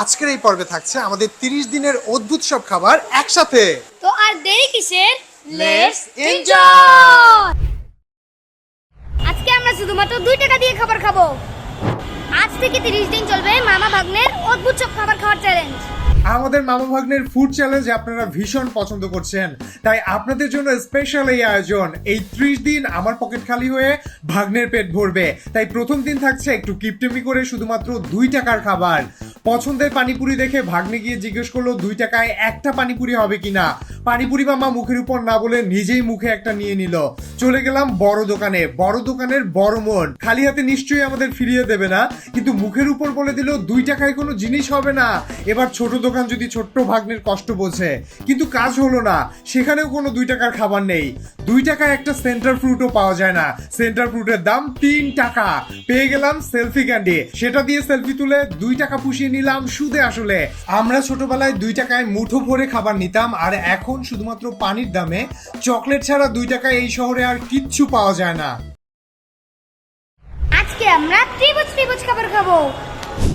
আজকের এই পর্বে থাকছে আমাদের তিরিশ দিনের অদ্ভুত সব খাবার একসাথে। তো আর দেরি কিসের? লেটস এনজয় আজকে আমরা শুধুমাত্র দুই টাকা দিয়ে খাবার খাব। আজ থেকে তিরিশ দিন চলবে মামা ভাগ্নের অদ্ভুত সব খাবার খাওয়ার চ্যালেঞ্জ আমাদের মামা ভাগ্নের ফুড চ্যালেঞ্জ আপনারা ভীষণ পছন্দ করছেন। তাই আপনাদের জন্য স্পেশাল এই আয়োজন। এই ত্রিশ দিন আমার পকেট খালি হয়ে ভাগ্নের পেট ভরবে। তাই প্রথম দিন থাকছে একটু কিপটেমি করে শুধুমাত্র দুই টাকার খাবার। পছন্দের পানিপুরি দেখে ভাগ্নে গিয়ে জিজ্ঞেস করল, দুই টাকায় একটা পানিপুরি হবে কিনা? পানিপুরি মামা মুখের উপর না বলে নিজেই মুখে একটা নিয়ে নিল। চলে গেলাম বড় দোকানে। বড় দোকানের বড় মন। খালি হাতে নিশ্চয়ই আমাদের ফিরিয়ে দেবে না, কিন্তু মুখের উপর বলে দিল, দুই টাকায় কোনো জিনিস হবে না। এবার ছোট দোকান যদি ছোট্ট ভাগ্নের কষ্ট বোঝে, কিন্তু কাজ হলো না। সেখানেও কোনো দুই টাকার খাবার নেই। দুই টাকায় একটা সেন্টার ফ্রুটও পাওয়া যায় না। সেন্টার ফ্রুটের দাম তিন টাকা। পেয়ে গেলাম সেলফি ক্যান্ডি। সেটা দিয়ে সেলফি তুলে দুই টাকা পুষিয়ে নিলাম সুদে আসলে। আমরা ছোটবেলায় দুই টাকায় মুঠো ভরে খাবার নিতাম, আর এখন শুধুমাত্র পানির দামে চকলেট ছাড়া দুই টাকায় এই শহরে আর কিচ্ছু পাওয়া যায় না। আজকে আমরা ত্রিভুজ ত্রিভুজ খাবার খাব।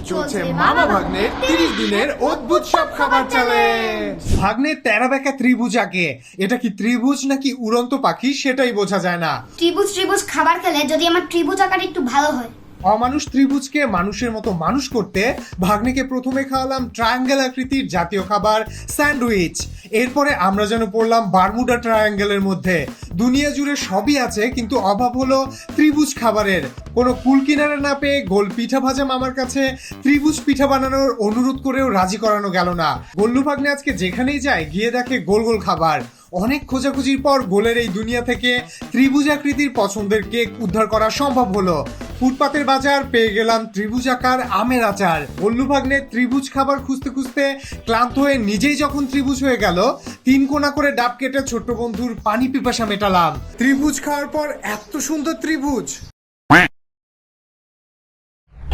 চলছে মামা ভাগ্নের তিরিশ দিনের অদ্ভুত সব খাবার চ্যালেঞ্জ ভাগ্নের তেরা বেঁকা ত্রিভুজ আঁকে এটা কি ত্রিভুজ নাকি উড়ন্ত পাখি? সেটাই বোঝা যায় না। ত্রিভুজ ত্রিভুজ খাবার খেলে যদি আমার ত্রিভুজ আকার একটু ভালো হয়। অমানুষ ত্রিভুজকে মানুষের মতো মানুষ করতে ভাগ্নেকে প্রথমে খাওয়ালাম ট্রায়াঙ্গেল আকৃতির জাতীয় খাবার স্যান্ডউইচ। এরপরে আমরা যেন পড়লাম বারমুডা ট্রায়াঙ্গেলের মধ্যে। দুনিয়া জুড়ে সবই আছে, কিন্তু অভাব হলো ত্রিভুজ খাবারের। কোনো কুল কিনারে না পেয়ে গোল পিঠা ভাজা মামার কাছে ত্রিভুজ পিঠা বানানোর অনুরোধ করেও রাজি করানো গেল না। গল্লু ভাগ্নে আজকে যেখানেই যায়, গিয়ে দেখে গোল গোল খাবার। অনেক খোঁজাখুঁজির পর গোলের এই দুনিয়া থেকে ত্রিভুজ আকৃতির পছন্দের কেক উদ্ধার করা সম্ভব হলো। ফুটপাতের বাজার পেয়ে গেলাম ত্রিভুজাকার আমের আচার। বল্লু ভাগ্নে ত্রিভুজ খাবার খুঁজতে খুঁজতে ক্লান্ত হয়ে নিজেই যখন ত্রিভুজ হয়ে গেল, তিন কোনা করে ডাব কেটে ছোট্ট বন্ধুর পানি পিপাসা মেটালাম। ত্রিভুজ খাওয়ার পর এত সুন্দর ত্রিভুজ!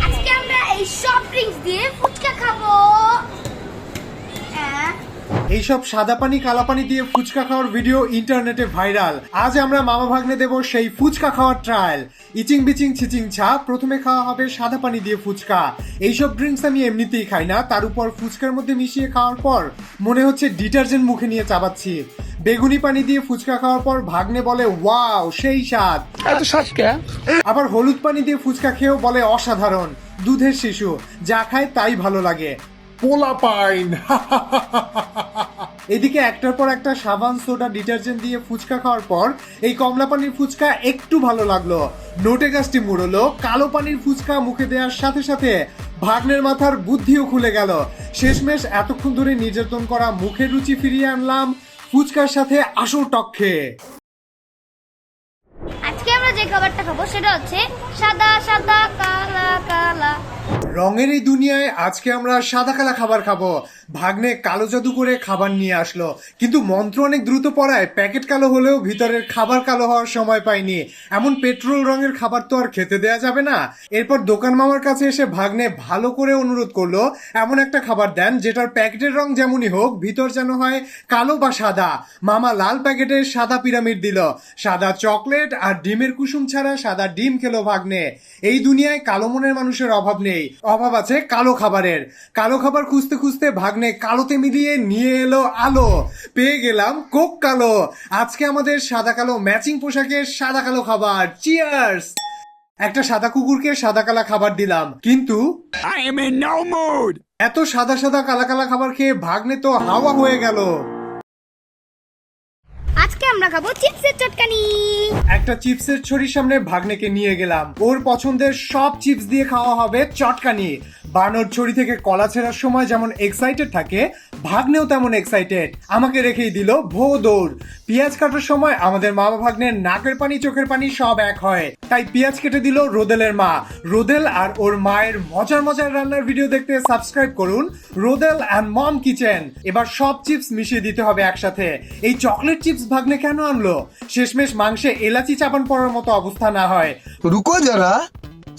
আজকে আমরা এই সব ড্রিঙ্কস দিয়ে ফুচকা খাব। এইসব সাদা পানি কালা পানি দিয়ে ফুচকা খাওয়ার ভিডিও ইন্টারনেটে ভাইরাল। আজ আমরা মামা ভাগ্নে দেব সেই ফুচকা খাওয়ার ট্রায়াল ইচিং বিচিং ছিচিং ছা প্রথমে খাওয়া হবে সাদা পানি দিয়ে ফুচকা। এইসব ড্রিঙ্কস আমি এমনিতেই খাই না তার উপর ফুচকার মধ্যে মিশিয়ে খাওয়ার পর মনে হচ্ছে ডিটারজেন্ট মুখে নিয়ে চাবাচ্ছি। বেগুনি পানি দিয়ে ফুচকা খাওয়ার পর ভাগ্নে বলে ওয়াও সেই স্বাদ। এত শ্বাস আবার হলুদ পানি দিয়ে ফুচকা খেয়েও বলে অসাধারণ দুধের শিশু যা খায় তাই ভালো লাগে। পোলা পাইন এদিকে একটার পর একটা সাবান সোডা ডিটারজেন্ট দিয়ে ফুচকা খাওয়ার পর এই কমলা পানির ফুচকা একটু ভালো লাগল। নোটে গাছটি মুড়লো কালো পানির ফুচকা মুখে দেওয়ার সাথে সাথে ভাগ্নের মাথার বুদ্ধিও খুলে গেল। শেষমেশ এতক্ষণ ধরে নির্যাতন করা মুখের রুচি ফিরিয়ে আনলাম ফুচকার সাথে আসল টক খেয়ে। আজকে আমরা যে খাবারটা খাব সেটা হচ্ছে সাদা সাদা কালা কালা। রঙের এই দুনিয়ায় আজকে আমরা সাদা কালা খাবার খাব। ভাগ্নে কালো জাদু করে খাবার নিয়ে আসলো। কিন্তু মন্ত্র অনেক দ্রুত পড়ায়, প্যাকেট কালো হলেও ভিতরের খাবার কালো হওয়ার সময় পাইনি এমন পেট্রোল রঙের খাবার তো আর খেতে দেয়া যাবে না। এরপর দোকান মামার কাছে এসে ভাগ্নে ভালো করে অনুরোধ করল, এমন একটা খাবার দেন যেটার প্যাকেটের রং যেমনই হোক, ভিতর যেন হয় কালো বা সাদা। মামা লাল প্যাকেটে সাদা পিরামিড দিল। সাদা চকলেট আর ডিমের কুসুম ছাড়া সাদা ডিম খেলো ভাগ্নে। এই দুনিয়ায় কালো মনের মানুষের অভাব নেই। অভাব আছে কালো খাবারের। কালো খাবার খুঁজতে খুঁজতে ভাগ্নে কালোতে মিলিয়ে নিয়ে এলো আলো। পেয়ে গেলাম কোক কালো। আজকে আমাদের সাদা কালো ম্যাচিং পোশাকের সাদা কালো খাবার। চিয়ার্স একটা সাদা কুকুরকে সাদা কালা খাবার দিলাম। কিন্তু! এত সাদা সাদা কালা কালা খাবার খেয়ে ভাগ্নে তো হাওয়া হয়ে গেল। আমরা খাব চিপসের চটকানি। একটা চিপসের ছড়ির সামনে ভাগ্নেকে নিয়ে গেলাম। ওর পছন্দের সব চিপস দিয়ে খাওয়া হবে চটকানি। বানর ছড়ি থেকে কলা ছেঁড়ার সময় যেমন এক্সাইটেড থাকে, ভাগ্নেও তেমন এক্সাইটেড আমাকে রেখেই দিল ভো দৌড়। পেঁয়াজ কাটার সময় আমাদের মা ভাগ্নের নাকের পানি, চোখের পানি সব এক হয়। তাই পেঁয়াজ কেটে দিল রোদেলের মা। রোদেল আর ওর মায়ের মজার মজার রান্নার ভিডিও দেখতে সাবস্ক্রাইব করুন রোদেল অ্যান্ড মম কিচেন এবার সব চিপস মিশিয়ে দিতে হবে একসাথে। এই চকলেট চিপস ভাগ্নে কেন আনলো? শেষমেশ মাংসে এলাচি চাপান পড়ার মতো অবস্থা না হয়। রুকো যারা।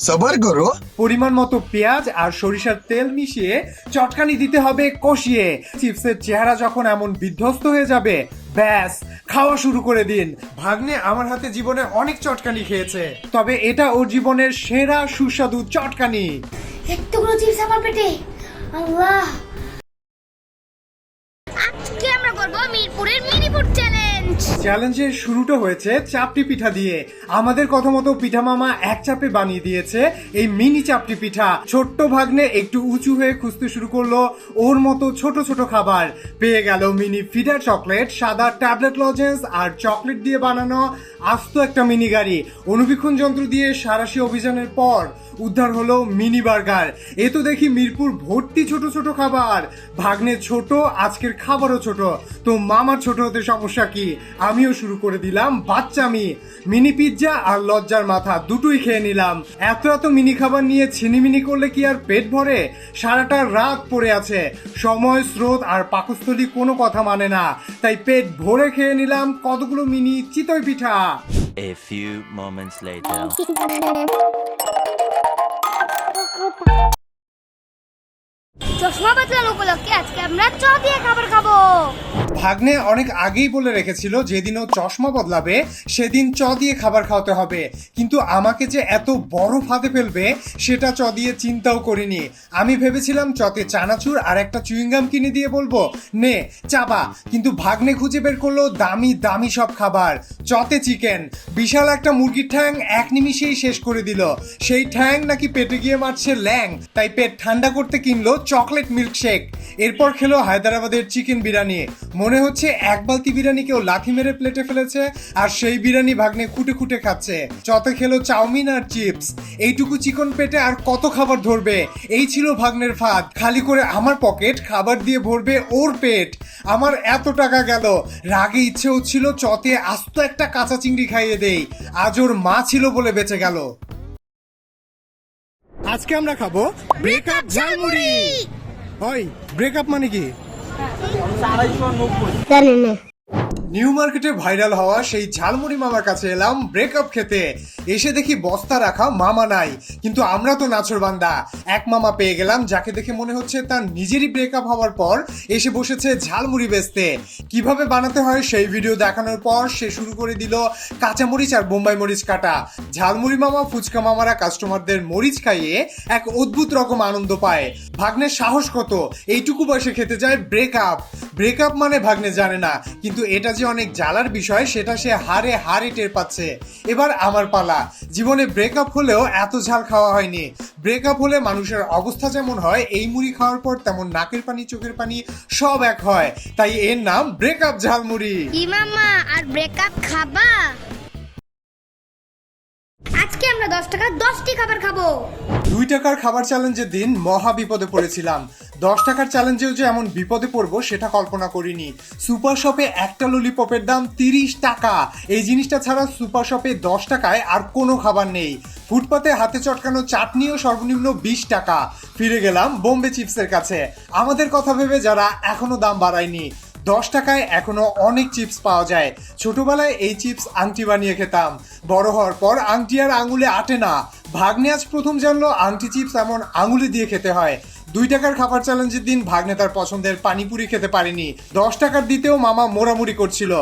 সবার করো পরিমাণ মতো পেঁয়াজ আর সরিষার তেল মিশিয়ে চটকানি দিতে হবে কষিয়ে। চিপসের চেহারা যখন এমন বিধ্বস্ত হয়ে যাবে ব্যাস খাওয়া শুরু করে দিন। ভাগ্নে আমার হাতে জীবনে অনেক চটকানি খেয়েছে। তবে এটা ওর জীবনের সেরা সুস্বাদু চটকানি। এতগুলো চিপস আমার পেটে? আল্লাহ! আজকে আমরা করব মিরপুরের মিনিপুর চ্যানেল চ্যালেঞ্জের শুরুটা হয়েছে চাপটি পিঠা দিয়ে। আমাদের কথা মতো পিঠা মামা এক চাপে বানিয়ে দিয়েছে। এই মিনি চাপটি পিঠা ছোট্ট ভাগ্নে একটু উঁচু হয়ে খুঁজতে শুরু করল। ওর মতো ছোট ছোট খাবার। পেয়ে গেল মিনি ফিডার চকলেট, সাদা ট্যাবলেট লজেন্স আর চকলেট দিয়ে বানানো আস্ত একটা মিনি গাড়ি। অনুবীক্ষণ যন্ত্র দিয়ে সারাশি অভিযানের পর উদ্ধার হলো মিনি বার্গার। এ তো দেখি মিরপুর ভর্তি ছোট ছোট খাবার। ভাগ্নে ছোট, আজকের খাবারও ছোট। তো মামার ছোট হতে সমস্যা কি? আমিও শুরু করে দিলাম বাচ্চামি মিনি পিৎজা আর লজ্জার মাথা দুটোই খেয়ে নিলাম। এত এত মিনি খাবার নিয়ে ছিনিমিনি করলে কি আর পেট ভরে? সারাটা রাত পড়ে আছে। সময় স্রোত আর পাকস্থলী কোনো কথা মানে না। তাই পেট ভরে খেয়ে নিলাম কতগুলো মিনি চিতই পিঠা। A few moments later. চশমা উপলক্ষে আজকে আমরা চ দিয়ে খাবার খাব। ভাগ্নে অনেক আগেই বলে রেখেছিল, যেদিন ও চশমা বদলাবে, সেদিন চ দিয়ে খাবার খাওয়াতে হবে। কিন্তু আমাকে যে এত বড় ফাঁদে ফেলবে, সেটা চ দিয়ে চিন্তাও করিনি। আমি ভেবেছিলাম চতে চানাচুর আর একটা চুইংগাম কিনে দিয়ে বলব, নে চাবা কিন্তু ভাগ্নে খুঁজে বের করল দামি দামি সব খাবার, চতে চিকেন। বিশাল একটা মুরগির ঠ্যাং এক নিমিষেই শেষ করে দিল। সেই ঠ্যাং নাকি পেটে গিয়ে মারছে ল্যাং, তাই পেট ঠান্ডা করতে কিনলো চকলেট মিল্কশেক। এরপর খেলো হায়দ্রাবাদের চিকেন বিরিয়ানি। মনে হচ্ছে এক বালতি বিরিয়ানি কেউ লাথি মেরে প্লেটে ফেলেছে, আর সেই বিরিয়ানি ভাগ্নে খুঁটে খুঁটে খাচ্ছে। চতে খেলো চাউমিন আর চিপস। এইটুকু চিকন পেটে আর কত খাবার ধরবে? এই ছিল ভাগ্নের ফাঁদ। খালি করে আমার পকেট, খাবার দিয়ে ভরবে ওর পেট। আমার এত টাকা গেল। রাগে ইচ্ছে হচ্ছিল চতে আস্ত একটা কাঁচা চিংড়ি খাইয়ে দেই। আজ ওর মা ছিল বলে বেঁচে গেল। আজকে আমরা খাব ব্রেকআপ ঝালমুড়ি। ওই ব্রেকআপ মানে কি? জানি না। নিউ মার্কেটে ভাইরাল হওয়া সেই ঝালমুড়ি মামার কাছে এলাম ব্রেকআপ খেতে। এসে দেখি বস্তা রাখা মামা নাই। কিন্তু আমরা তো নাছর বান্দা। এক মামা পেয়ে গেলাম, যাকে দেখে মনে হচ্ছে তার নিজেরই ব্রেকআপ হওয়ার পর এসে বসেছে ঝালমুড়ি বেচতে। কীভাবে বানাতে হয় সেই ভিডিও দেখানোর পর সে শুরু করে দিল কাঁচামরিচ আর বোম্বাই মরিচ কাটা। ঝালমুড়ি মামা ফুচকা মামারা কাস্টমারদের মরিচ খাইয়ে এক অদ্ভুত রকম আনন্দ পায়। ভাগ্নের সাহস কত? এইটুকু বয়সে খেতে যায় ব্রেকআপ ব্রেকআপ মানে ভাগ্নে জানে না, কিন্তু এটা যে অনেক জ্বালার বিষয়, সেটা সে হারে হারে টের পাচ্ছে। এবার আমার পালা। জীবনে ব্রেকআপ হলেও এত ঝাল খাওয়া হয়নি। ব্রেকআপ হলে মানুষের অবস্থা যেমন হয়, এই মুড়ি খাওয়ার পর তেমন নাকের পানি, চোখের পানি সব এক হয়। তাই এর নাম ব্রেকআপ ঝাল মুড়ি। মামা, আর ব্রেকআপ খাবা? আজকে আমরা দশ টাকা, দশটি খাবার খাব। দুই টাকার খাবার চ্যালেঞ্জের দিন মহা বিপদে পড়েছিলাম। দশ টাকার চ্যালেঞ্জেও যে এমন বিপদে পড়ব, সেটা কল্পনা করিনি। সুপার শপে একটা ললিপপের দাম তিরিশ টাকা। এই জিনিসটা ছাড়া সুপার শপে দশ টাকায় আর কোনো খাবার নেই। ফুটপাতে হাতে চটকানো চাটনিও সর্বনিম্ন বিশ টাকা। ফিরে গেলাম বোম্বে চিপসের কাছে। আমাদের কথা ভেবে যারা এখনও দাম বাড়ায়নি দশ টাকায় এখনও অনেক চিপস পাওয়া যায়। ছোটবেলায় এই চিপস আংটি বানিয়ে খেতাম। বড় হওয়ার পর আংটি আর আঙুলে আটে না। ভাগ্নে আজ প্রথম জানলো আংটি চিপস এমন আঙুলে দিয়ে খেতে হয়। দুই টাকার খাবার চ্যালেঞ্জের দিন ভাগ্নে তার পছন্দের পানিপুরি খেতে পারিনি। দশ টাকার দিতেও মামা মোড়ামুড়ি করছিল।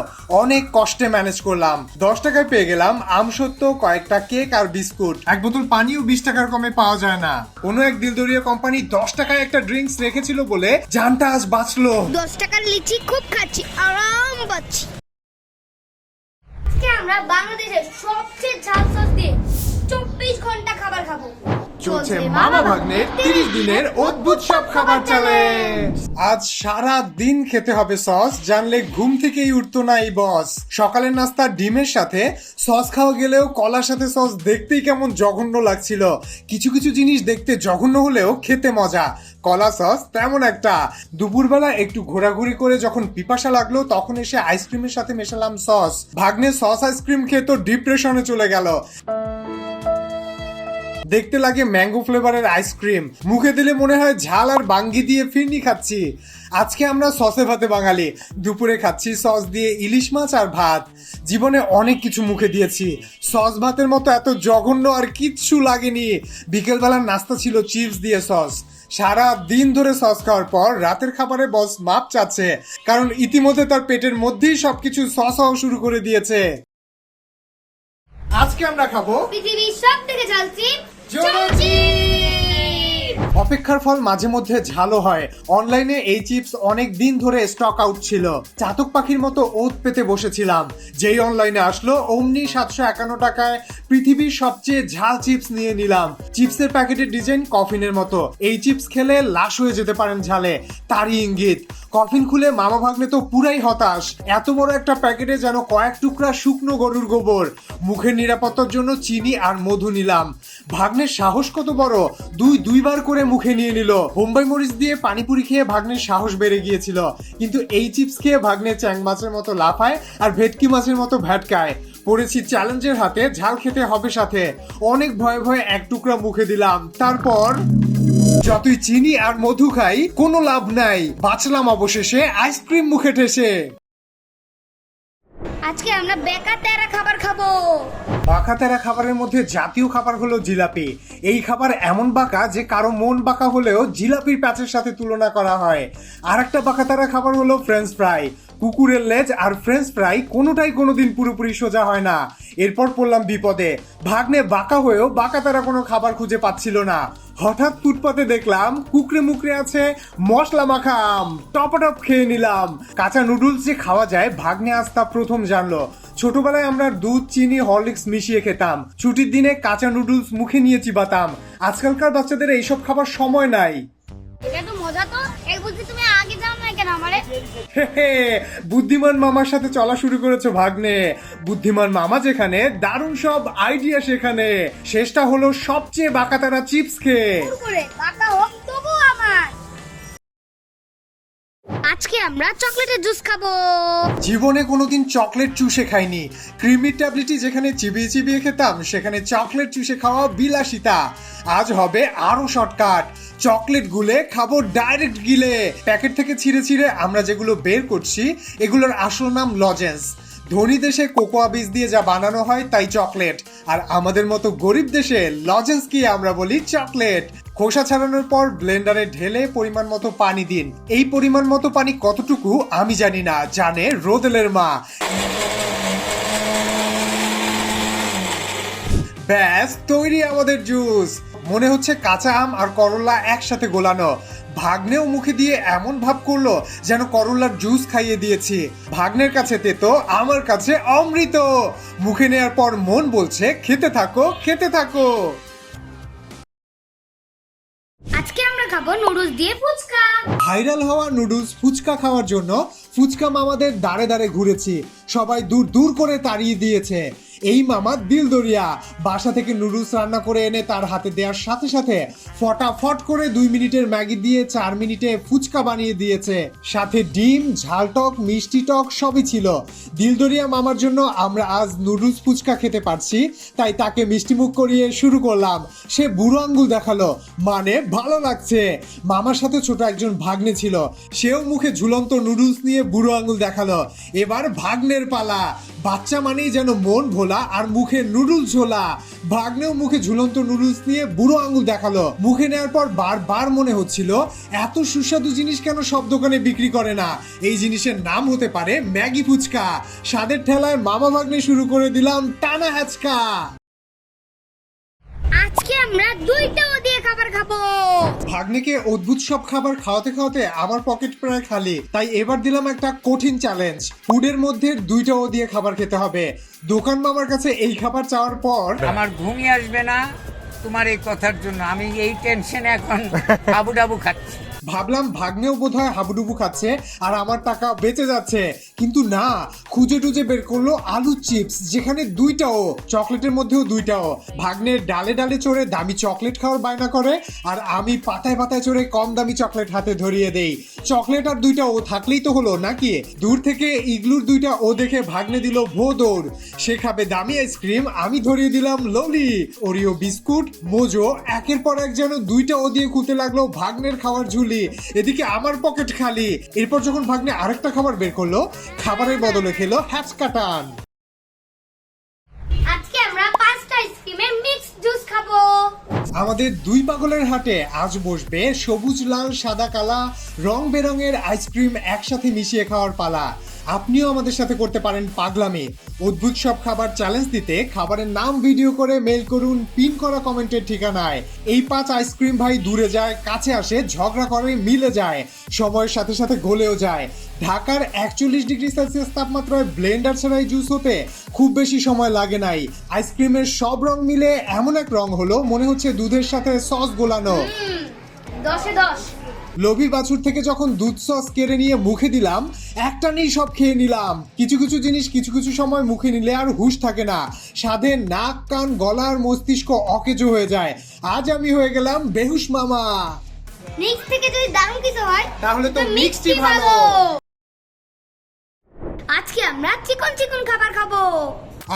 অনেক কষ্টে ম্যানেজ করলাম। দশ টাকায় পেয়ে গেলাম আমসত্ত্ব কয়েকটা কেক আর বিস্কুট। এক বোতল পানিও বিশ টাকার কমে পাওয়া যায় না। কোনো এক দিলদরীয় কোম্পানি দশ টাকায় একটা ড্রিঙ্কস রেখেছিল বলে জানটা আজ বাঁচলো। দশ টাকার লিচি খুব খাচ্ছি, আরাম পাচ্ছি। আমরা বাংলাদেশের সবচেয়ে ঝাল সস দিয়ে চব্বিশ ঘণ্টা খাবার খাব। চলছে মামা ভাগ্নের তিরিশ দিনের অদ্ভুত সব খাবার চ্যালেঞ্জ আজ সারা দিন খেতে হবে সস জানলে ঘুম থেকেই উঠতো না এই বস। সকালের নাস্তা ডিমের সাথে সস খাওয়া গেলেও কলার সাথে সস দেখতেই কেমন জঘন্য লাগছিল। কিছু কিছু জিনিস দেখতে জঘন্য হলেও খেতে মজা। কলা সস তেমন একটা। দুপুরবেলা একটু ঘোরাঘুরি করে যখন পিপাসা লাগল তখন এসে আইসক্রিমের সাথে মেশালাম সস। ভাগ্নে সস আইসক্রিম খেয়ে তো ডিপ্রেশনে চলে গেল। দেখতে লাগে ম্যাঙ্গো ফ্লেভারের আইসক্রিম মুখে দিলে মনে হয় ঝাল আর বাঙ্গি দিয়ে ফিরনি খাচ্ছি। আজকে আমরা সসে ভাতে বাঙালি। দুপুরে খাচ্ছি সস দিয়ে ইলিশ মাছ আর ভাত। জীবনে অনেক কিছু মুখে দিয়েছি। সস ভাতের মতো এত জঘন্য আর কিচ্ছু লাগেনি। বিকেলবেলার নাস্তা ছিল চিপস দিয়ে সস। সারা দিন ধরে সস খাওয়ার পর রাতের খাবারে বস মাপ চাচ্ছে। কারণ ইতিমধ্যে তার পেটের মধ্যেই সবকিছু সস হওয়া শুরু করে দিয়েছে। আজকে আমরা খাব পৃথিবীর সব থেকে ঝাল চিপ জোরো চিপ। অপেক্ষার ফল মাঝে মধ্যে ঝালও হয়। অনলাইনে এই চিপস অনেক দিন ধরে স্টক আউট ছিল। চাতক পাখির মতো ওত পেতে বসেছিলাম। যেই অনলাইনে আসলো, অমনি সাতশো একান্ন টাকায় পৃথিবীর সবচেয়ে ঝাল চিপস নিয়ে নিলাম। চিপসের প্যাকেটের ডিজাইন কফিনের মতো। এই চিপস খেলে লাশ হয়ে যেতে পারেন ঝালে। তারই ইঙ্গিত। কফিন খুলে মামা ভাগ্নে তো পুরাই হতাশ। এত বড় একটা প্যাকেটে যেন কয়েক টুকরা শুকনো গরুর গোবর। মুখের নিরাপত্তার জন্য চিনি আর মধু নিলাম। ভাগ্নের সাহস কত বড়? দুই দুইবার করে মুখে নিয়ে নিল। বোম্বাই মরিচ দিয়ে পানিপুরি খেয়ে ভাগ্নের সাহস বেড়ে গিয়েছিল। কিন্তু এই চিপস খেয়ে ভাগ্নে চ্যাং মাছের মতো লাফায় আর ভেটকি মাছের মতো ভ্যাটকায়। পড়েছি চ্যালেঞ্জের হাতে, ঝাল খেতে হবে সাথে। অনেক ভয়ে ভয়ে এক টুকরা মুখে দিলাম। তারপর যতই চিনি আর মধু খাই, কোনো লাভ নাই। বাঁচলাম অবশেষে, আইসক্রিম মুখে ঠেসে। আজকে আমরা বেকা তেরা খাবার খাব। বাঁকা তেরা খাবারের মধ্যে জাতীয় খাবার হলো জিলাপি। এই খাবার এমন বাঁকা যে কারও মন বাঁকা হলেও জিলাপির প্যাচের সাথে তুলনা করা হয়। আর একটা বাঁকা তেরা খাবার হলো ফ্রেঞ্চ ফ্রাই কুকুরের লেজ আর ফ্রেঞ্চ ফ্রাই কোনোটাই কোনোদিন পুরোপুরি সোজা হয় না। এরপর পড়লাম বিপদে। ভাগ্নে বাঁকা হয়েও বাঁকা তারা কোনো খাবার খুঁজে পাচ্ছিল না। হঠাৎ ফুটপাতে দেখলাম কুকরে মুকরে আছে মশলা মাখাম। টপটপ খেয়ে নিলাম। কাঁচা নুডলস যে খাওয়া যায়, ভাগ্নে আস্তা প্রথম জানলো। ছোটবেলায় আমরা দুধ, চিনি, হরলিক্স মিশিয়ে খেতাম। ছুটির দিনে কাঁচা নুডলস মুখে নিয়ে চিবাতাম। আজকালকার বাচ্চাদের এইসব খাবার সময় নাই। এটা তো মজা তো। এই বুঝি তুমি আগে জানো না কেন আমারে হে হে, বুদ্ধিমান মামার সাথে চলা শুরু করেছ ভাগ্নে। বুদ্ধিমান মামা যেখানে, দারুণ সব আইডিয়া সেখানে। শেষটা হলো সবচেয়ে বাঁকাতারা চিপস খেয়ে। আমার। আজকে আমরা চকলেটের জুস খাব। জীবনে কোনোদিন চকলেট চুষে খাইনি। ক্রিমির ট্যাবলেটই যেখানে চিবিয়ে চিবিয়ে খেতাম, সেখানে চকলেট চুষে খাওয়া বিলাসিতা। আজ হবে আরও শর্টকাট। চকলেট গুলে খাব ডাইরেক্ট গিলে। প্যাকেট থেকে ছিঁড়ে ছিঁড়ে আমরা যেগুলো বের করছি, এগুলোর আসল নাম লজেন্স। ধনী দেশে কোকোয়া বীজ দিয়ে যা বানানো হয় তাই চকলেট। আর আমাদের মতো গরিব দেশে লজেন্স কি আমরা বলি চকলেট? খোসা ছাড়ানোর পর ব্লেন্ডারে ঢেলে পরিমাণ মতো পানি দিন। এই পরিমাণ মতো পানি কতটুকু আমি জানি না, জানে রোদেলের মা। ব্যাস, তৈরি আমাদের জুস। মনে হচ্ছে কাঁচা আম আর করলা একসাথে গোলানো। ভাগ্নেও মুখে দিয়ে এমন ভাব করল যেন করলার জুস খাইয়ে দিয়েছি। ভাগ্নের কাছে তেতো, আমার কাছে অমৃত। মুখে নেয়ার পর মন বলছে, খেতে থাকো খেতে থাকো। খাব নুডলস দিয়ে ফুচকা। ভাইরাল হওয়া নুডলস ফুচকা খাওয়ার জন্য ফুচকা মামাদের দাঁড়ে দাঁড়ে ঘুরেছি। সবাই দূর দূর করে তাড়িয়ে দিয়েছে। এই মামা দিল দরিয়া বাসা থেকে নুডলস রান্না করে এনে তার হাতে দেওয়ার সাথে সাথে ফটাফট করে দুই মিনিটের ম্যাগি দিয়ে চার মিনিটে ফুচকা বানিয়ে দিয়েছে। সাথে ডিম, ঝাল টক, মিষ্টি টক সবই ছিল। দিলদরিয়া মামার জন্য আমরা আজ নুডলস ফুচকা খেতে পারছি, তাই তাকে মিষ্টিমুখ করিয়ে শুরু করলাম। সে বুড়ো আঙ্গুল দেখাল মানে ভালো লাগছে। মামার সাথে ছোট একজন ভাগ্নে ছিল, সেও মুখে ঝুলন্ত নুডলস নিয়ে বুড়ো আঙ্গুল দেখাল, এবার ভাগ্নের পালা। বাচ্চা মানেই যেন মন ভোলা আর মুখে নুডলস ঝোলা। ভাগ্নেও মুখে ঝুলন্ত নুডুলস নিয়ে বুড়ো আঙুল দেখাল। মুখে নেওয়ার পর বারবার মনে হচ্ছিল, এত সুস্বাদু জিনিস কেন সব দোকানে বিক্রি করে না? এই জিনিসের নাম হতে পারে ম্যাগি ফুচকা। স্বাদের ঠেলায় মামা ভাগ্নে শুরু করে দিলাম টানা হ্যাচকা। আমরা দুইটাও দিয়ে খাবার খাব। ভাগ্নিকে অদ্ভুত সব খাবার খাওয়াতে খাওয়াতে আমার পকেট প্রায় খালি। তাই এবার দিলাম একটা কঠিন চ্যালেঞ্জ ফুডের মধ্যে দুইটা ও দিয়ে খাবার খেতে হবে। দোকান মামার কাছে এই খাবার চাওয়ার পর আমার ঘুমই আসবে না তোমার এই কথার জন্য। আমি এই টেনশন এখন আবু ডাবু খাচ্ছি। ভাবলাম ভাগ্নেও বোধহয় হাবুডুবু খাচ্ছে আর আমার টাকা বেঁচে যাচ্ছে। কিন্তু না, খুঁজে টুজে বের করল আলু চিপস, যেখানে দুইটাও, চকলেটের মধ্যেও দুইটাও। ভাগ্নের ডালে ডালে চড়ে দামি চকলেট খাওয়ার বায়না করে আর আমি পাতায় পাতায় চড়ে কম দামি চকলেট হাতে ধরিয়ে দেই। চকলেট আর দুইটা ও থাকলেই তো হলো নাকি? দূর থেকে ইগলুর দুইটা ও দেখে ভাগ্নে দিল ভো দৌড়। সে খাবে দামি আইসক্রিম, আমি ধরিয়ে দিলাম ললি, ওরিও বিস্কুট, মোজো, একের পর এক যেন দুইটা ও দিয়ে কুতে লাগল ভাগ্নের খাওয়ার ঝুলি। এদিকে আমার পকেট খালি। এরপর যখন ভাগ্নে আরেকটা খাবার বের করল খাবারের বদলে খেলো হ্যাচ কাটান আজকে আমরা পাঁচটা আইসক্রিমের মিক্স জুস খাব। আমাদের দুই পাগলের হাটে আজ বসবে সবুজ লাল সাদা কালা রং বেরঙের আইসক্রিম একসাথে মিশিয়ে খাওয়ার পালা। আপনিও আমাদের সাথে করতে পারেন পাগলামি। অদ্ভুত সব খাবার চ্যালেঞ্জ দিতে খাবারের নাম ভিডিও করে মেল করুন পিন করা কমেন্টের ঠিকানায়। এই পাঁচ আইসক্রিম ভাই দূরে যায়, কাছে আসে, ঝগড়া করে, মিলে যায়। সময়ের সাথে সাথে গলেও যায়। ঢাকার একচল্লিশ ডিগ্রি সেলসিয়াস তাপমাত্রায় ব্লেন্ডার ছাড়াই জুস হতে খুব বেশি সময় লাগে নাই। আইসক্রিমের সব রং মিলে এমন এক রং হলো, মনে হচ্ছে দুধের সাথে সস গোলানো। দশে দশ। লোভী বাছুর থেকে যখন দুধ সস কেড়ে নিয়ে মুখে দিলাম একটা নিয়ে সব খেয়ে নিলাম। কিছু কিছু জিনিস কিছু কিছু সময় মুখে নিলে আর হুশ থাকে না। স্বাদে নাক কান গলার মস্তিষ্ক অকেজো হয়ে যায়। আজ আমি হয়ে গেলাম বেহুশ মামা। নেক্সট থেকে যদি দারুণ কিছু হয় তাহলে তো মিক্সটি ভালো। আজকে আমরা চিকন চিকন খাবার খাব।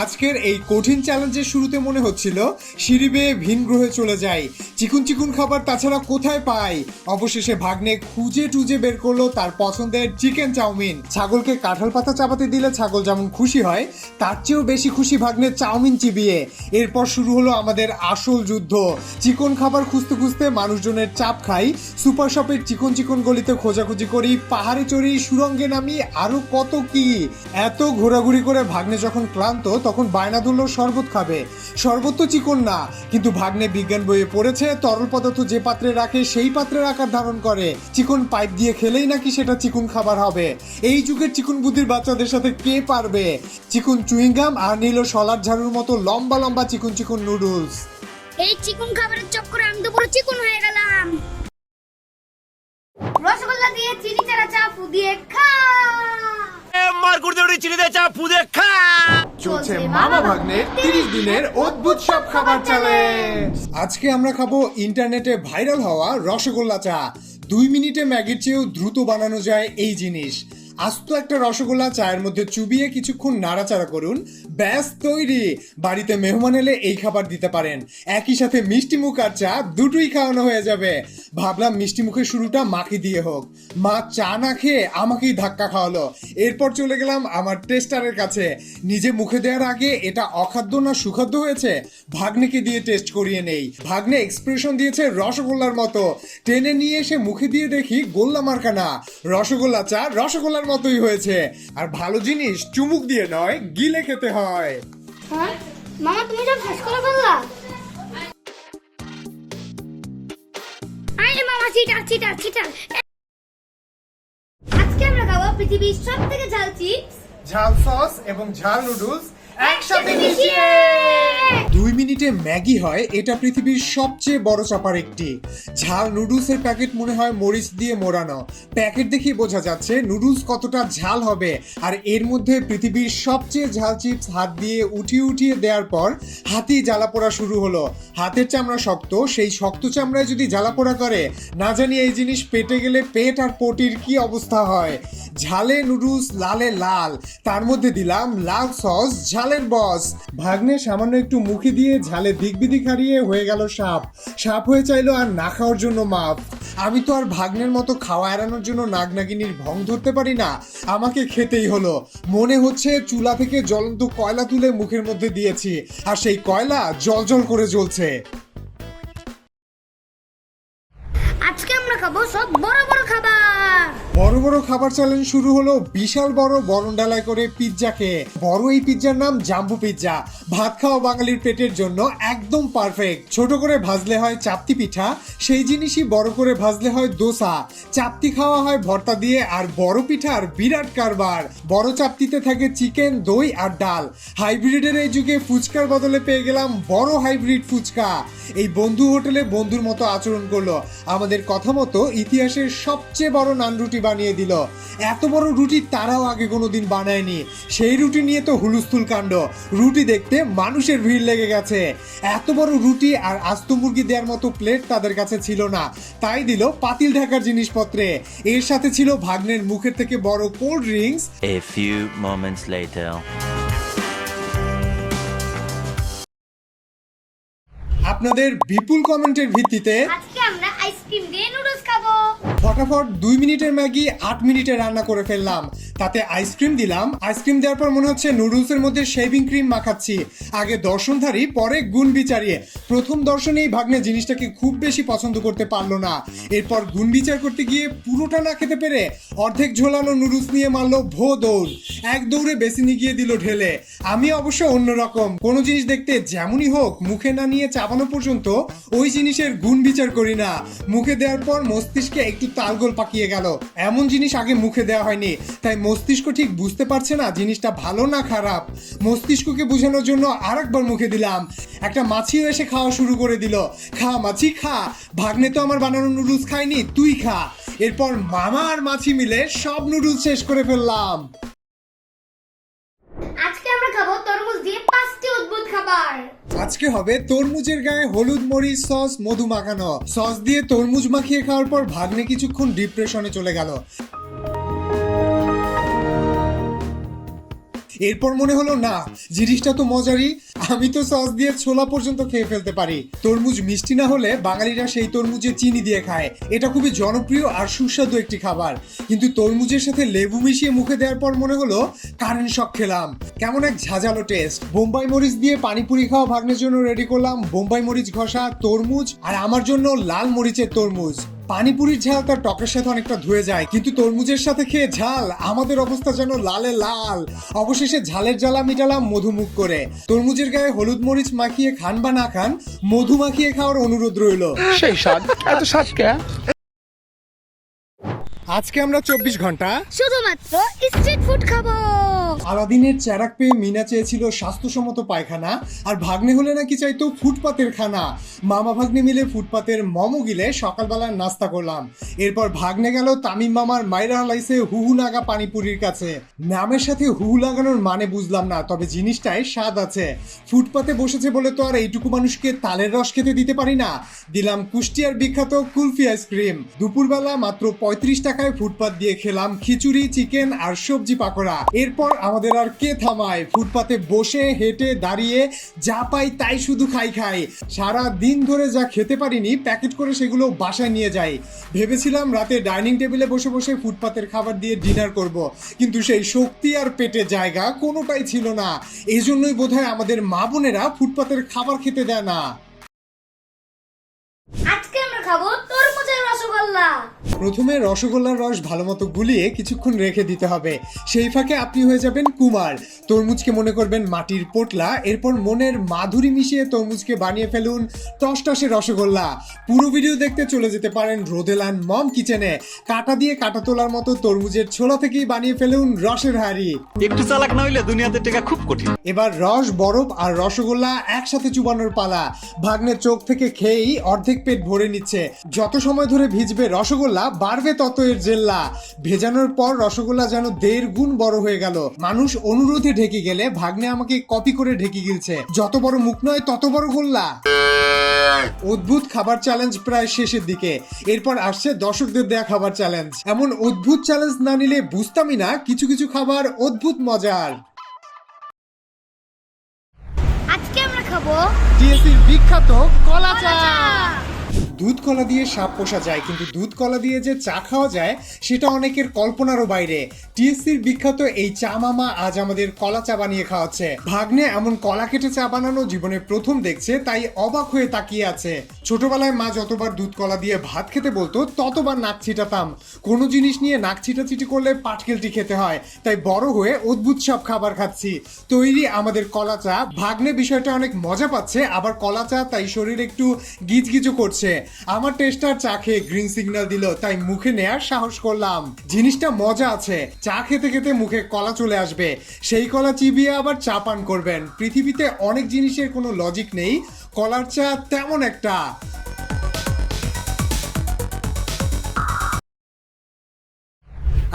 আজকের এই কঠিন চ্যালেঞ্জের শুরুতে মনে হচ্ছিল, সিঁড়ি বেয়ে ভিন গ্রহে চলে যাই। চিকুন চিকুন খাবার তাছাড়া কোথায় পাই? অবশেষে ভাগ্নে খুঁজে টুজে বের করল তার পছন্দের চিকেন চাউমিন। ছাগলকে কাঁঠাল পাতা চাপাতে দিলে ছাগল যেমন খুশি হয়, তার চেয়েও বেশি খুশি ভাগ্নে চাউমিন চিবিয়ে। এরপর শুরু হলো আমাদের আসল যুদ্ধ। চিকন খাবার খুঁজতে খুঁজতে মানুষজনের চাপ খাই। সুপার শপের চিকন চিকন গলিতে খোঁজাখুঁজি করি, পাহাড়ে চড়ি, সুরঙ্গে নামি, আরও কত কি? এত ঘোরাঘুরি করে ভাগ্নে যখন ক্লান্ত তখন বায়না ধরলো শরবত খাবে। শরবত তো চিকন না কিন্তু ভাগ্নে বিজ্ঞান বইয়ে পড়েছে তরল পদার্থ যে পাত্রে রাখে সেই পাত্রের আকার ধারণ করে। চিকন পাইপ দিয়ে খেলেই নাকি সেটা চিকন খাবার হবে। এই যুগের চিকন বুদ্ধির বাচ্চাদের সাথে কে পারবে? চিকন চুইংগাম আর নিল সলার ঝাড়ুর মতো লম্বা লম্বা চিকন চিকন নুডলস। এই চিকন খাবারের চক্করে আমি তো পুরো চিকন হয়ে গেলাম। রসগোল্লা দিয়ে চিনি চারা চাপু দিয়ে খা। চলছে মামা ভাগ্নের তিরিশ দিনের অদ্ভুত সব খাবার চ্যালেঞ্জ আজকে আমরা খাব ইন্টারনেটে ভাইরাল হওয়া রসগোল্লা চা। দুই মিনিটে ম্যাগির চেয়েও দ্রুত বানানো যায় এই জিনিস। আস্ত একটা রসগোল্লা চায়ের মধ্যে চুবিয়ে কিছুক্ষণ নাড়াচাড়া করুন। ব্যাস, তৈরি। বাড়িতে মেহমান এলে এই খাবার দিতে পারেন। একই সাথে মিষ্টি মুখ আর চা দুটোই খাওয়ানো হয়ে যাবে। ভাবলাম মিষ্টি মুখের শুরুটা মাকে দিয়ে হোক। মা চা না খেয়ে আমাকেই ধাক্কা খাওয়ালো। এরপর চলে গেলাম আমার টেস্টারের কাছে। নিজে মুখে দেওয়ার আগে এটা অখাদ্য না সুখাদ্য হয়েছে? ভাগ্নেকে দিয়ে টেস্ট করিয়ে নেই। ভাগ্নে এক্সপ্রেশন দিয়েছে রসগোল্লার মতো। টেনে নিয়ে এসে মুখে দিয়ে দেখি গোল্লা মার্কা না। রসগোল্লা চা রসগোল্লার মতোই হয়েছে। আর ভালো জিনিস চুমুক দিয়ে নয় গিলে খেতে হয়। হ্যাঁ? মামা তুমি যা করে বললা আরে মামা চিটার চিটার চিটার। আজকে আমরা খাব পৃথিবীর সব থেকে ঝাল চিপস। ঝাল সস এবং ঝাল নুডলস দুই মিনিটে ম্যাগি হয়, এটা পৃথিবীর সবচেয়ে বড় চাপার একটি। ঝাল নুডলসের প্যাকেট মনে হয় মরিচ দিয়ে মোড়ানো। প্যাকেট বোঝা যাচ্ছে নুডলস কতটা ঝাল হবে, আর এর মধ্যে পৃথিবীর সবচেয়ে ঝাল চিপস হাত দিয়ে উঠিয়ে উঠিয়ে দেওয়ার পর হাতেই জ্বালা পোড়া শুরু হলো। হাতের চামড়া শক্ত, সেই শক্ত চামড়ায় যদি জ্বালা পোড়া করে, না জানি এই জিনিস পেটে গেলে পেট আর পটির কি অবস্থা হয়। ঝালে নুডলস, লালে লাল। তার মধ্যে দিলাম লাল সস ঝালের বস। ভাগ্নে সামান্য একটু মুখে দিয়ে ঝালে দিক বিদিক হারিয়ে হয়ে গেল সাপ। সাপ হয়ে চাইলো আর না খাওয়ার জন্য মাপ। আমি তো আর ভাগ্নের মতো খাওয়া এড়ানোর জন্য নাগনাগিনীর ভং ধরতে পারি না। আমাকে খেতেই হলো। মনে হচ্ছে চুলা থেকে জ্বলন্ত কয়লা তুলে মুখের মধ্যে দিয়েছি, আর সেই কয়লা জল জল করে জ্বলছে। আজকে আমরা খাব সব বড় বড় খাবার। বড় বড় খাবার চ্যালেঞ্জ শুরু হলো বিশাল বড় বরণ ডালায় করে পিৎজাকে। বড় এই পিৎজার নাম জাম্বু পিৎজা। ভাত খাওয়া বাঙালির পেটের জন্য একদম পারফেক্ট ছোট করে ভাজলে হয় চাপতি পিঠা, সেই জিনিসই বড় করে ভাজলে হয় দোসা। চাপতি খাওয়া হয় ভর্তা দিয়ে আর বড় পিঠার বিরাট কারবার। বড় চাপতিতে থাকে চিকেন, দই আর ডাল। হাইব্রিডের এই যুগে ফুচকার বদলে পেয়ে গেলাম বড় হাইব্রিড ফুচকা। এই বন্ধু হোটেলে বন্ধুর মতো আচরণ করল। আমাদের কথা মতো ইতিহাসের সবচেয়ে বড় নান রুটি বানিয়ে দিল। এত বড় রুটি তারাও আগে কোনোদিন বানায়নি। সেই রুটি নিয়ে তো হুলুস্থুল কাণ্ড। রুটি দেখতে মানুষের ভিড় লেগে গেছে। এত বড় রুটি আর আস্ত মুরগি দেওয়ার মতো প্লেট তাদের কাছে ছিল না। তাই দিল পাতিল ঢাকার জিনিসপত্রে। এর সাথে ছিল ভাগ্নের মুখের থেকে বড় cold drinks A few moments later. আপনাদের বিপুল কমেন্টের ভিত্তিতে আজকে আমরা আইসক্রিম দিয়ে ফটাফট দুই মিনিটের ম্যাগি, আট মিনিটে রান্না করে ফেললাম। তাতে আইসক্রিম দিলাম। আইসক্রিম দেওয়ার পর মনে হচ্ছে নুডলসের মধ্যে শেভিং ক্রিম মাখাচ্ছি। আগে দর্শনধারী পরে গুণ বিচারিয়ে। প্রথম দর্শনেই ভাগ্নে জিনিসটাকে খুব বেশি পছন্দ করতে পারল না। এরপর গুণ বিচার করতে গিয়ে পুরোটা না খেতে পেরে অর্ধেক ঝোলানো নুডলস নিয়ে মারলো ভো দৌড়। এক দৌড়ে বেসিনে গিয়ে দিল ঢেলে। আমি অবশ্য অন্যরকম। কোনো জিনিস দেখতে যেমনই হোক, মুখে না নিয়ে চাপানো পর্যন্ত ওই জিনিসের গুণ বিচার করি না। মুখে দেওয়ার পর মস্তিষ্কে একটু তালগোল পাকিয়ে গেল। এমন জিনিস আগে মুখে দেওয়া হয়নি। তাই মস্তিষ্ক ঠিক বুঝতে পারছে না জিনিসটা ভালো না খারাপ। মস্তিষ্ককে বোঝানোর জন্য আরেকবার মুখে দিলাম। একটা মাছিও এসে খাওয়া শুরু করে দিল। খা মাছি, খা। ভাগ্নে তো আমার বানানো নুডলস খায়নি, তুই খা। এরপর মামা আর মাছি মিলে সব নুডলস শেষ করে ফেললাম আজকে আমরা খাব তরমুজ দিয়ে পাঁচটি খাবার আজকে হবে তরমুজের গায়ে হলুদ মরিচ সস, মধু মাখানো। সস দিয়ে তরমুজ মাখিয়ে খাওয়ার পর ভাগ্নে কিছুক্ষণ ডিপ্রেশনে চলে গেল। এরপর মনে হলো, না, জিনিসটা তো মজারই। আমি তো সস দিয়ে ছোলা পর্যন্ত খেয়ে ফেলতে পারি। তরমুজ মিষ্টি না হলে বাঙালিরা সেই তরমুজে চিনি দিয়ে খায়। এটা খুবই জনপ্রিয় আর সুস্বাদু একটি খাবার। কিন্তু তরমুজের সাথে লেবু মিশিয়ে মুখে দেওয়ার পর মনে হলো, কারেন্ট শক খেলাম। কেমন এক ঝাঁঝালো টেস্ট। বোম্বাই মরিচ দিয়ে পানিপুরি খাওয়া ভাগ্নের জন্য রেডি করলাম। বোম্বাই মরিচ ঘষা, তরমুজ, আর আমার জন্য লাল মরিচের তরমুজ। পানিপুরির ঝাল তার টকের সাথে অনেকটা ধুয়ে যায়, কিন্তু তরমুজের সাথে খেয়ে ঝাল, আমাদের অবস্থা যেন লালে লাল। অবশেষে ঝালের জ্বালা মিটালাম মধুমুখ করে। তরমুজের গায়ে হলুদ মরিচ মাখিয়ে খান বা না খান, মধু মাখিয়ে খাওয়ার অনুরোধ রইল। সেই স্বাদ, এত স্বাদ কে? আজকে আমরা চব্বিশ ঘণ্টা শুধুমাত্র স্ট্রিট ফুড খাব। আলাদিনের চেরাক পেয়ে মিনা চেয়েছিল স্বাস্থ্যসম্মত পায়খানা আর ভাগ্নে হলে নাকি চাইতো ফুটপাতের খানা। মামা ভাগ্নে মিলে ফুটপাতের মমো গিলে সকালবেলার নাস্তা করলাম। এরপর ভাগ্নে গেল তামিম মামার মাইরা হালাইছে হুহু নাগা পানিপুরির কাছে। নামের সাথে হুহু লাগানোর মানে বুঝলাম না তবে জিনিসটায় স্বাদ আছে। ফুটপাতে বসেছে বলে তো আর এইটুকু মানুষকে তালের রস খেতে দিতে পারি না। দিলাম কুষ্টিয়ার বিখ্যাত কুলফি আইসক্রিম। দুপুরবেলা মাত্র পঁয়ত্রিশ টাকায় ফুটপাত দিয়ে খেলাম খিচুড়ি, চিকেন আর সবজি পাকোড়া। এরপর আমাদের আর কে থামায়? ফুটপাতে বসে, হেঁটে, দাঁড়িয়ে যা পাই তাই শুধু খাই খাই। সারা দিন ধরে যা খেতে পারিনি, প্যাকেট করে সেগুলো বাসায় নিয়ে যাই। ভেবেছিলাম রাতে ডাইনিং টেবিলে বসে বসে ফুটপাতের খাবার দিয়ে ডিনার করব, কিন্তু সেই শক্তি আর পেটে জায়গা কোনোটাই ছিল না। এই জন্যই বোধহয় আমাদের মা বোনেরা ফুটপাতের খাবার খেতে দেয় না আজকে আমরা খাব তরমুজের রসগোল্লা প্রথমে রসগোল্লার রস ভালো মতো গুলিয়ে কিছুক্ষণ রেখে দিতে হবে। সেই ফাঁকে আপনি হয়ে যাবেন কুমার। তরমুজকে মনে করবেন মাটির পোটলা। এরপর মনের মাধুরী মিশিয়ে তরমুজকে বানিয়ে ফেলুন টসটসে রসগোল্লা। পুরো ভিডিও দেখতে চলে যেতে পারেন রোদেলান মম কিচেনে। কাটা দিয়ে কাটা তোলার মতো তরমুজের ছোলা থেকেই বানিয়ে ফেলুন রসের হাড়ি। একটু চালাক না হইলে দুনিয়াতে টেকা খুব কঠিন। এবার রস বরফ আর রসগোল্লা একসাথে চুবানোর পালা। ভাগ্নের চোখ থেকে খেয়েই অর্ধেক পেট ভরে নিচ্ছে। যত সময় ধরে ভিজবে রসগোল্লা বাড়বে তত এর জেল্লা। ভেজানোর পর রসগোল্লা যেন দেড় গুণ বড় হয়ে গেল। মানুষ অনুরোধে ঢেকে গেলে ভাগ্নে আমাকে কপি করে ঢেকে গিলছে। যত বড় মুখ নয় তত বড় গোল্লা। অদ্ভুত খাবার চ্যালেঞ্জ প্রায় শেষের দিকে। এরপর আসছে দর্শকদের দেয়া খাবার চ্যালেঞ্জ এমন অদ্ভুত চ্যালেঞ্জ না নিলে বুঝতামই না কিছু কিছু খাবার অদ্ভুত মজার। আজকে আমরা খাব বিখ্যাত কলা চা দুধ কলা দিয়ে সাপ পোষা যায়, কিন্তু দুধ কলা দিয়ে যে চা খাওয়া যায়, সেটা অনেকের কল্পনারও বাইরে। টিএসসির বিখ্যাত এই চা মামা আজ আমাদের কলা চা বানিয়ে খাওয়াচ্ছে। ভাগ্নে এমন কলা কেটে চা বানানো জীবনে প্রথম দেখছে, তাই অবাক হয়ে তাকিয়ে আছে। ছোটবেলায় মা যতবার দুধ কলা দিয়ে ভাত খেতে বলতো, ততবার নাক ছিটাতাম। কোনো জিনিস নিয়ে নাক ছিটাছিটি করলে পাটকেলটি খেতে হয়, তাই বড় হয়ে অদ্ভুত সব খাবার খাচ্ছি। তৈরি আমাদের কলা চা। ভাগ্নে বিষয়টা অনেক মজা পাচ্ছে, আবার কলা চা তাই শরীর একটু গিজগিজও করছে। আমার টেস্টার চা খেয়ে গ্রিন সিগন্যাল দিল, তাই মুখে নেয়ার সাহস করলাম। জিনিসটা মজা আছে, চা খেতে খেতে মুখে কলা চলে আসবে। সেই কলা চিবিয়ে আবার চা পান করবেন। পৃথিবীতে অনেক জিনিসের কোনো লজিক নেই, কলার চা তেমন একটা।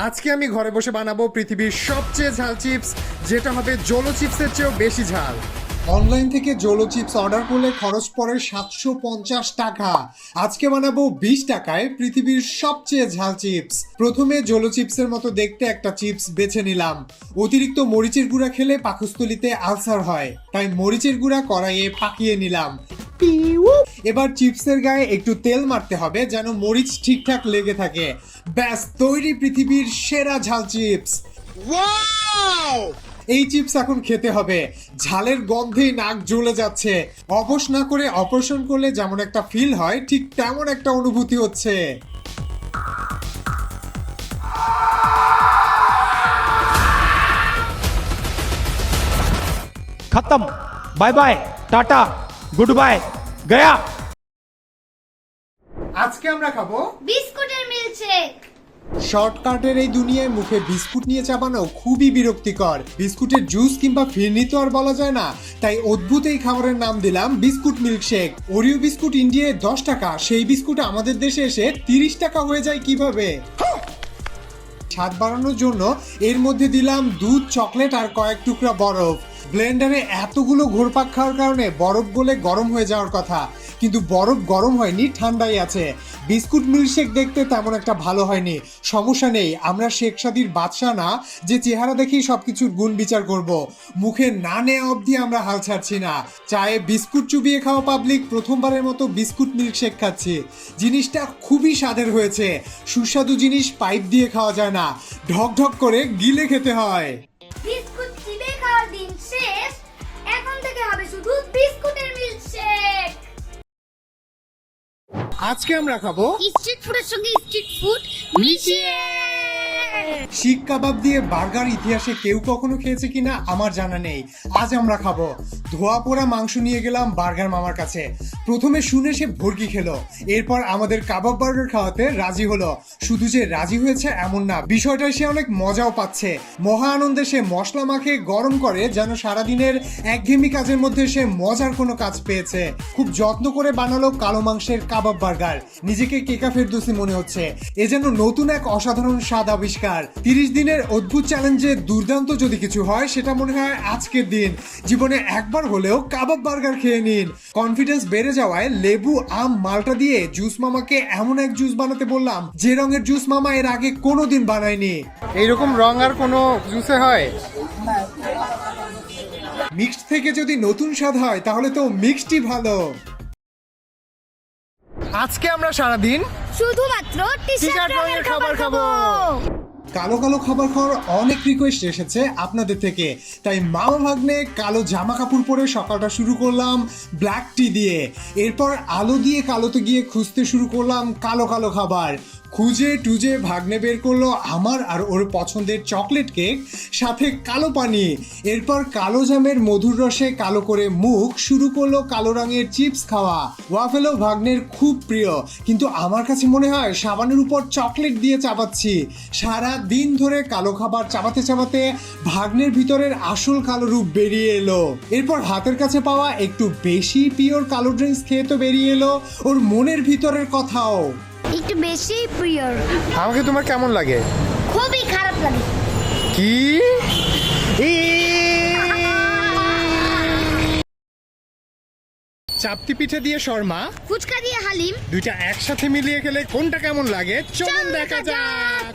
আজকে আমি ঘরে বসে বানাবো পৃথিবীর সবচেয়ে ঝাল চিপস যেটা হবে জোলো চিপসের চেয়েও বেশি ঝাল। অনলাইন থেকে জোলো চিপস অর্ডার করলে খরচ পড়ে সাতশো পঞ্চাশ টাকা। আজকে বানাবো বিশ টাকায় পৃথিবীর সবচেয়ে ঝাল চিপস। প্রথমে জোলো চিপসের মতো দেখতে একটা চিপস বেছে নিলাম। অতিরিক্ত মরিচের গুঁড়া খেলে পাকস্থলিতে আলসার হয়, তাই মরিচের গুঁড়া কড়াইয়ে পাকিয়ে নিলাম। এবার চিপসের গায়ে একটু তেল মারতে হবে যেন মরিচ ঠিকঠাক লেগে থাকে। ব্যাস, তৈরি পৃথিবীর সেরা ঝাল চিপস। এই চিপস এখন খেতে হবে। ঝালের গন্ধে নাক জ্বলে যাচ্ছে। অবশ না করে অপারেশন করলে যেমন একটা ফিল হয় ঠিক তেমন একটা অনুভূতি হচ্ছে। খতম। Bye bye tata good bye Gaya. আজকে আমরা খাব বিস্কুটের মিল্কশেক। শর্টকাটের এই দুনিয়ায় মুখে বিস্কুট নিয়ে চাবানো খুবই বিরক্তিকর। বিস্কুটের জুস কিংবা ফিরনি তো আর বলা যায় না। তাই অদ্ভুত এই খাবারের নাম দিলাম বিস্কুট মিল্কশেক। ওরিও বিস্কুট ইন্ডিয়ায় দশ টাকা, সেই বিস্কুট আমাদের দেশে এসে তিরিশ টাকা হয়ে যায় কীভাবে? স্বাদ বাড়ানোর জন্য এর মধ্যে দিলাম দুধ, চকলেট আর কয়েক টুকরা বরফ। ব্লেন্ডারে এতগুলো ঘোরপাক খাওয়ার কারণে বরফ গলে গরম হয়ে যাওয়ার কথা। কিন্তু বরফ গরম হয়নি, ঠান্ডাই আছে। বিস্কুট মিল্কশেক দেখতে তেমন একটা ভালো হয়নি। সমস্যা নেই, আমরা শেখ সাদির বাদশা না, যে চেহারা দেখেই সব কিছুর গুণ বিচার করব। মুখে না নেওয়া অবধি আমরা হাল ছাড়ছি না। চায়ে বিস্কুট চুবিয়ে খাওয়া পাবলিক প্রথমবারের মতো বিস্কুট মিল্কশেক খাচ্ছি। জিনিসটা খুবই স্বাদের হয়েছে। সুস্বাদু জিনিস পাইপ দিয়ে খাওয়া যায় না। ঢক ঢক করে গিলে খেতে হয়। শুধু বিস্কুটের মিল্কশেক আজকে আমরা খাব স্ট্রিট ফুডের সঙ্গে স্ট্রিট ফুড মিশিয়ে। শিক কাবাব দিয়ে বার্গার ইতিহাসে কেউ কখনো খেয়েছে কিনা আমার জানা নেই। আজ আমরা খাব। ধোয়া পোড়া মাংস নিয়ে গেলাম বার্গার মামার কাছে। প্রথমে শুনে সে ভর্গি খেলো। এরপর আমাদের কাবাব বার্গার খাওয়াতে রাজি হলো। শুধু যে রাজি হয়েছে এমন না বিষয়টা সে অনেক মজাও পাচ্ছে। মহা আনন্দে সে মশলা মাখে, গরম করে, যেন সারাদিনের একঘেয়েমি কাজের মধ্যে সে মজার কোনো কাজ পেয়েছে। খুব যত্ন করে বানালো কালো মাংসের কাবাব বার্গার। নিজেকে কেকা ফেরদুসি মনে হচ্ছে। এ যেন নতুন এক অসাধারণ স্বাদ আবিষ্কার তিরিশ দিনের অদ্ভুত চ্যালেঞ্জে দুর্দান্ত যদি কিছু হয় সেটা মনে হয় আজকের দিন। জীবনে একবার হলেও কাবাব বার্গার খেয়ে নিন। কনফিডেন্স বেড়ে যাওয়ায় লেবু আম মালটা দিয়ে জুস মামাকে এমন এক জুস বানাতে বললাম যে রঙের জুস মামা এর আগে কোনোদিন বানায়নি। এইরকম রং আর কোনো জুসে হয়? মিক্সড থেকে যদি নতুন স্বাদ হয় তাহলে তো মিক্সডই ভালো। আজকে আমরা সারাদিন শুধুমাত্র টি শার্ট রঙের খাবার খাব। কালো কালো খাবার খাওয়ার অনেক রিকোয়েস্ট এসেছে আপনাদের থেকে। তাই মামা ভাগ্নে কালো জামা কাপড় পরে সকালটা শুরু করলাম ব্ল্যাক টি দিয়ে। এরপর আলো দিয়ে কালোতে গিয়ে খুঁজতে শুরু করলাম কালো কালো খাবার। খুঁজে টুজে ভাগ্নে বের করল আমার আর ওর পছন্দের চকলেট কেক সাথে কালো পানি এরপর কালো জামের মধুর রসে কালো করে মুখ শুরু করল কালো রঙের চিপস খাওয়া। ওয়াফেলো ভাগ্নের খুব প্রিয়। কিন্তু আমার কাছে মনে হয় সাবানের উপর চকলেট দিয়ে চাপাচ্ছি। সারা দিন ধরে কালো খাবার চাবাতে চাবাতে ভাগ্নের ভিতরের আসল কালো রূপ বেরিয়ে এলো। এরপর হাতের কাছে পাওয়া একটু বেশি পিওর কালো ড্রিঙ্কস খেয়ে তো বেরিয়ে এলো ওর মনের ভিতরের কথাও। একটু বেশি প্রিয় আমাকে তোমার কেমন লাগে? খুবই খারাপ লাগে। কি? চাপতি পিঠে দিয়ে শর্মা ফুচকা দিয়ে হালিম। দুইটা একসাথে মিলিয়ে খেলে কোনটা কেমন লাগে? চলুন দেখা যাক।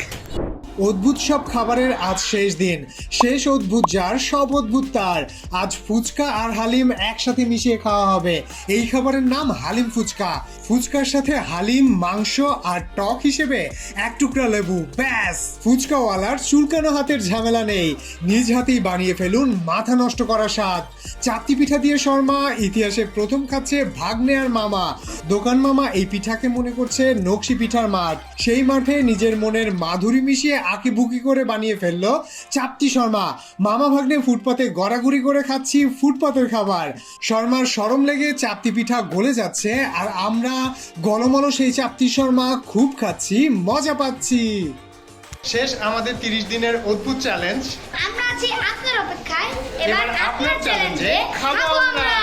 অদ্ভুত সব খাবারের আজ শেষ দিন। শেষ অদ্ভুত যার, সব অদ্ভুত তার। আজ ফুচকা আর হালিম একসাথে মিশিয়ে খাওয়া হবে। এই খাবারের নাম হালিম ফুচকা। ফুচকার সাথে হালিম, মাংস আর টক হিসেবে এক টুকরা লেবু, ব্যাস। ফুচকাওয়ালার চুলকানো হাতের ঝামেলা নেই। নিজ হাতেই বানিয়ে ফেলুন, মাথা নষ্ট করা স্বাদ। চাপতি পিঠা দিয়ে শর্মা, ইতিহাসে প্রথম খাচ্ছে ভাগ্নে আর মামা। দোকান মামা এই পিঠাকে মনে করছে নকশি পিঠার মাঠ। সেই মাঠে নিজের মনের মাধুরী মিশিয়ে আঁকি বুকি করে বানিয়ে ফেলল। চাপতি শর্মা মামা ভাগ্নে ফুটপাতে গড়াগড়ি করে খাচ্ছি ফুটপাতের খাবার। শর্মার সরম লেগে চাপতি পিঠা গলে যাচ্ছে আর আমরা গলমল সেই চাপতি শর্মা খুব খাচ্ছি মজা পাচ্ছি। শেষ আমাদের তিরিশ দিনের অদ্ভুত চ্যালেঞ্জ আমরা আছি আপনার অপেক্ষায়। এবার আপনার চ্যালেঞ্জে খাব। আমরা।